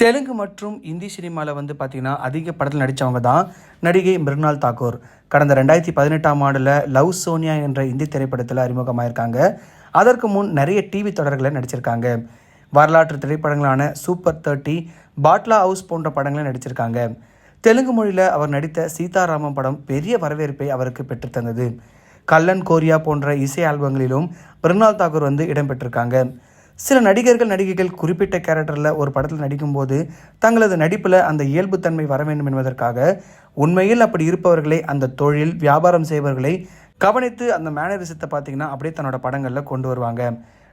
தெலுங்கு மற்றும் இந்தி சினிமாவில் வந்து பார்த்தீங்கன்னா அதிக படத்தில் நடித்தவங்க தான் நடிகை மிருனால் தாக்கூர் கடந்த ரெண்டாயிரத்தி பதினெட்டாம் ஆண்டில் லவ் சோனியா என்ற இந்தி திரைப்படத்தில் அறிமுகமாயிருக்காங்க. அதற்கு முன் நிறைய டிவி தொடர்களை நடிச்சிருக்காங்க. வரலாற்று திரைப்படங்களான சூப்பர் தேர்ட்டி பாட்லா ஹவுஸ் போன்ற படங்களை நடிச்சிருக்காங்க. தெலுங்கு மொழியில் அவர் நடித்த சீதாராமம் படம் பெரிய வரவேற்பை அவருக்கு பெற்றுத்தந்தது. கல்லன் கோரியா போன்ற இசை ஆல்பங்களிலும் மிருனால் தாக்கூர் வந்து இடம்பெற்றிருக்காங்க சில நடிகர்கள் நடிகைகள் குறிப்பிட்ட கேரக்டரில் ஒரு படத்தில் நடிக்கும்போது தங்களது நடிப்பில் அந்த இயல்புத்தன்மை வர வேண்டும் என்பதற்காக உண்மையில் அப்படி இருப்பவர்களை அந்த தொழில் வியாபாரம் செய்பவர்களை கவனித்து அந்த மேனரிசத்தை பார்த்தீங்கன்னா அப்படியே தன்னோட படங்களில் கொண்டு வருவாங்க.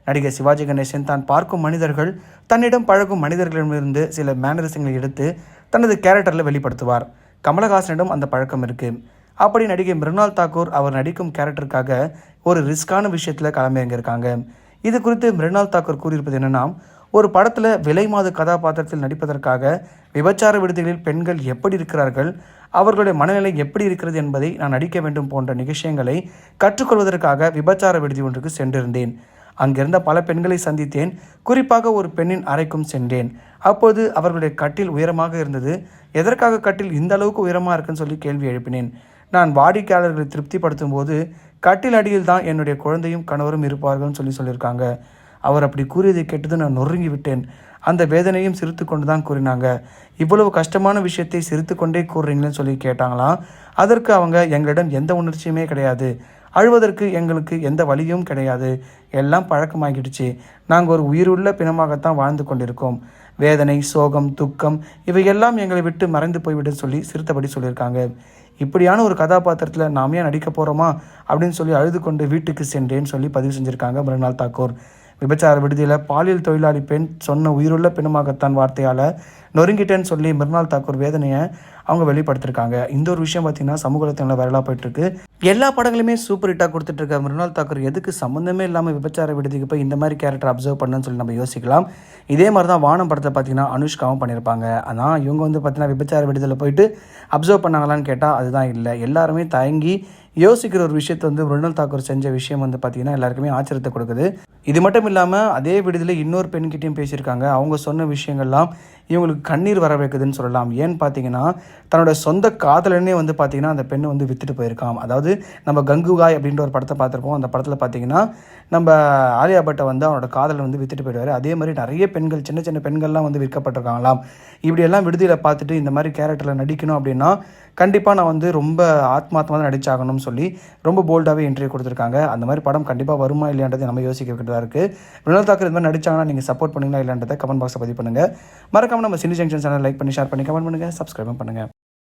நடிகர் சிவாஜி கணேசன் தான் பார்க்கும் மனிதர்கள் தன்னிடம் பழகும் மனிதர்களிடமிருந்து சில மேனரிசங்களை எடுத்து தனது கேரக்டரில் வெளிப்படுத்துவார். கமலஹாசனிடம் அந்த பழக்கம் இருக்குது அப்படி நடிகை மிருனால் தாக்கூர் அவர் நடிக்கும் கேரக்டருக்காக ஒரு ரிஸ்கான விஷயத்தில் களமிறங்கியிருக்காங்க. இது குறித்து மிருனால் தாக்கர் கூறியிருப்பது என்னன்னா ஒரு படத்தில் விலை மாத கதாபாத்திரத்தில் நடிப்பதற்காக விபச்சார விடுதிகளில் பெண்கள் எப்படி இருக்கிறார்கள் அவர்களுடைய மனநிலை எப்படி இருக்கிறது என்பதை நான் நடிக்க வேண்டும் போன்ற நிகழ்ச்சியங்களை கற்றுக்கொள்வதற்காக விபச்சார விடுதி ஒன்றுக்கு சென்றிருந்தேன். அங்கிருந்த பல பெண்களை சந்தித்தேன். குறிப்பாக ஒரு பெண்ணின் அறைக்கும் சென்றேன். அப்போது அவர்களுடைய கட்டில் உயரமாக இருந்தது. எதற்காக கட்டில் இந்த அளவுக்கு உயரமாக இருக்குன்னு சொல்லி கேள்வி எழுப்பினேன். நான் வாடிக்கையாளர்களை திருப்திப்படுத்தும் போது கட்டில் அடியில் தான் என்னுடைய குழந்தையும் கணவரும் இருப்பார்கள்னு சொல்லி சொல்லியிருக்காங்க. அவர் அப்படி கூறியதை கேட்டது நான் நொறுங்கி விட்டேன் அந்த வேதனையும் சிரித்து கொண்டு தான் கூறினாங்க. இவ்வளவு கஷ்டமான விஷயத்தை சிரித்து கொண்டே கூறுறீங்களேன்னு சொல்லி கேட்டாங்களாம். அதற்கு அவங்க எங்களிடம் எந்த உணர்ச்சியுமே கிடையாது. அழுவதற்கு எங்களுக்கு எந்த வழியும் கிடையாது. எல்லாம் பழக்கமாகிடுச்சு. நாங்கள் ஒரு உயிருள்ள பிணமாகத்தான் வாழ்ந்து கொண்டிருக்கோம். வேதனை சோகம் துக்கம் இவையெல்லாம் எங்களை விட்டு மறைந்து போய்விட சொல்லி சிறுத்தபடி சொல்லியிருக்காங்க. இப்படியான ஒரு கதாபாத்திரத்தில் நாம் ஏன் நடிக்க போகிறோமா அப்படின்னு சொல்லி அழுது கொண்டு வீட்டுக்கு சென்றேன்னு சொல்லி பதிவு செஞ்சுருக்காங்க மிருனால் தாக்கூர். விபச்சார விடுதியில் பாலியல் தொழிலாளி பெண் சொன்ன உயிருள்ள பெண்ணுமாகத்தான் வார்த்தையால் நொறுங்கிட்டேன்னு சொல்லி மிர்னால் தாக்கூர் வேதனையை அவங்க வெளிப்படுத்திருக்காங்க. இந்த ஒரு விஷயம் பார்த்தீங்கன்னா சமூகத்தில் வைரலாக போயிட்டுருக்கு. எல்லா படங்களுமே சூப்பர் ஹிட்டாக கொடுத்துட்டு இருக்க மிருனால் தாக்கூர் எதுக்கு சம்மந்தமே இல்லாமல் விபச்சார விடுதிக்கு போய் இந்த மாதிரி கேரக்டர் அப்சர்வ் பண்ணுன்னு சொல்லி நம்ம யோசிக்கலாம். இதே மாதிரி தான் வானம் படத்தை பார்த்தீங்கன்னா அனுஷ்காவும் பண்ணியிருப்பாங்க. ஆனால் இவங்க வந்து பார்த்தீங்கன்னா விபச்சார விடுதியில் போயிட்டு அப்சர்வ் பண்ணாங்களான்னு கேட்டால் அதுதான் இல்லை. எல்லாருமே தயங்கி யோசிக்கிற ஒரு விஷயத்தை வந்து மிருணால் தாக்கூர் செஞ்ச விஷயம் வந்து பார்த்தீங்கன்னா எல்லாருக்குமே ஆச்சரியத்தை கொடுக்குது. இது மட்டும் இல்லாமல் அதே விடுதலை இன்னொரு பெண்கிட்டையும் பேசியிருக்காங்க. அவங்க சொன்ன விஷயங்கள்லாம் இவங்களுக்கு கண்ணீர் வர வைக்குதுன்னு சொல்லலாம். ஏன்னு பார்த்தீங்கன்னா தன்னோட சொந்த காதலனே வந்து பார்த்தீங்கன்னா அந்த பெண்ணை வந்து வித்துட்டு போயிருக்கான் அதாவது நம்ம கங்குகாய் அப்படின்ற ஒரு படத்தை பார்த்துருப்போம். அந்த படத்தில் பார்த்தீங்கன்னா நம்ம ஆலியா பட்டை வந்து அவனோட காதலை வந்து வித்துட்டு போயிடுவார். அதே மாதிரி நிறைய பெண்கள் சின்ன சின்ன பெண்கள்லாம் வந்து விற்கப்பட்டிருக்காங்களாம். இப்படியெல்லாம் விடுதியில் பார்த்துட்டு இந்த மாதிரி கேரக்டரில் நடிக்கணும் அப்படின்னா கண்டிப்பாக நான் வந்து ரொம்ப ஆத்மாத்மாக நடிச்சாகணும்னு சொல்லி ரொம்ப போல்டாகவே இன்டர்வியூ கொடுத்துருக்காங்க. அந்த மாதிரி படம் கண்டிப்பாக வருமா இல்லையான்றதை நம்ம யோசிக்க வேண்டியதாக இருக்குது வினோத் தாக்கர் இந்த மாதிரி நடிச்சாங்கன்னா நீங்கள் சப்போர்ட் பண்ணுங்களா இல்லைன்றதை கமெண்ட் பாக்ஸை பதிவு பண்ணுங்கள் மறக்காமல் நம்ம சினி ஜங்ஷன் சேனல் லைக் பண்ணி ஷேர் பண்ணி கமெண்ட் பண்ணுங்கள் சப்ஸ்கிரைபும் பண்ணுங்கள்